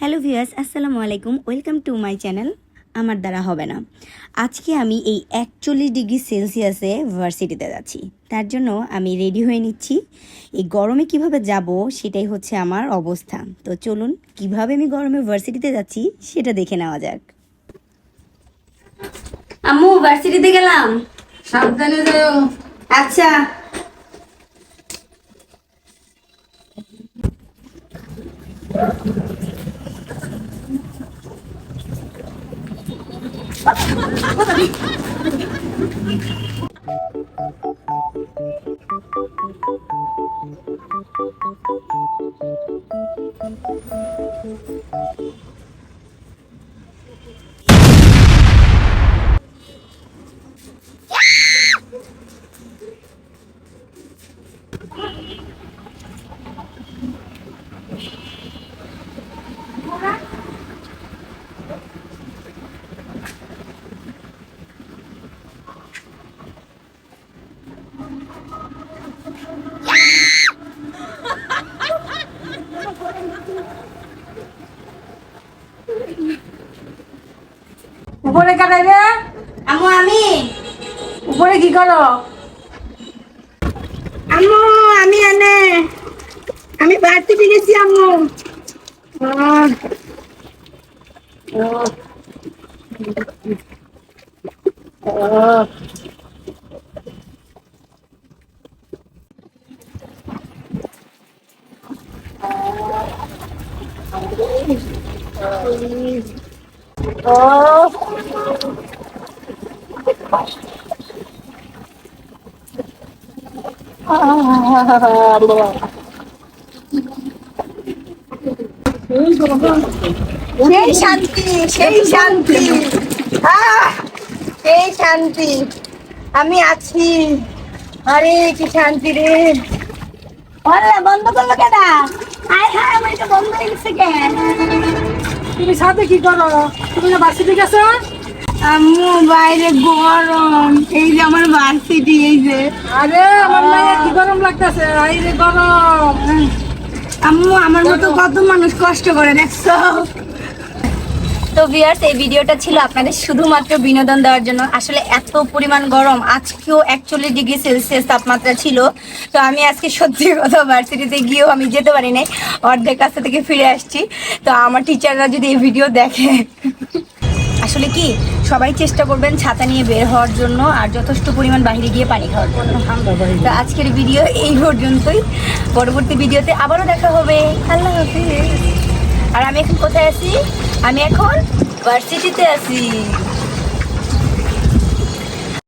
Hello viewers আসসালামু আলাইকুম। Welcome to my channel. আমার দ্বারা হবে না। আজকে আমি এই একচল্লিশ ডিগ্রি সেলসিয়াসে ভার্সিটিতে যাচ্ছি। তার জন্য আমি রেডি হয়ে নিচ্ছি। এই গরমে কীভাবে যাব সেটাই হচ্ছে আমার অবস্থা। তো চলুন কীভাবে আমি গরমে ভার্সিটিতে যাচ্ছি সেটা দেখে নেওয়া যাক। আম্মু ভার্সিটিতে গেলাম। সাবধানে যেও। আচ্ছা। Lo. উপরে কাটাই রে? আম্মু আমি। উপরে কি করো? আম্মু আমি এনে আমি ভার্সিটি গেছি আহ, আহ, আহ, সেই শান্তি সেই শান্তি। সেই শান্তি। আমি আছি। আরে, কি শান্তি রে। আরে, বন্ধ করল কেন? আয় হায় আমার এটা বন্ধ হয়ে গেছে কেন তুমি সাথে কি করো? তুমি না বাসি ঠিক আছে আম্মু বাইরে গরম। এই যে আমার ভার্সিটি এই যে। আরে আমার মেয়ে কি গরম লাগতেছে? আই রে গরম। আম্মু আমার মতো কত মানুষ কষ্ট করে দেখছ? তো ভিউয়ার্স এই ভিডিওটা ছিল আপনাদের শুধুমাত্র বিনোদন দেওয়ার জন্য। আসলে এত পরিমাণ গরম আজকেও একচল্লিশ ডিগ্রি সেলসিয়াস তাপমাত্রা ছিল। তো আমি আজকে সত্যি কথা ভার্সিটিতে গিয়েও আমি যেতে পারি নাই। অর্ধেক কাছে থেকে ফিরে আসছি। তো আমার টিচাররা যদি এই ভিডিও দেখে আসলে কি, সবাই চেষ্টা করবেন ছাতা নিয়ে বের হওয়ার জন্য আর যথেষ্ট পরিমাণ বাহিরে গিয়ে পানি খাওয়ার জন্য। তো আজকের ভিডিও এই পর্যন্তই। পরবর্তী ভিডিওতে আবারও দেখা হবে। আল্লাহ হাফিজ। আর আমি এখন কোথায় আছি? আমি এখন ভার্সিটিতে আছি।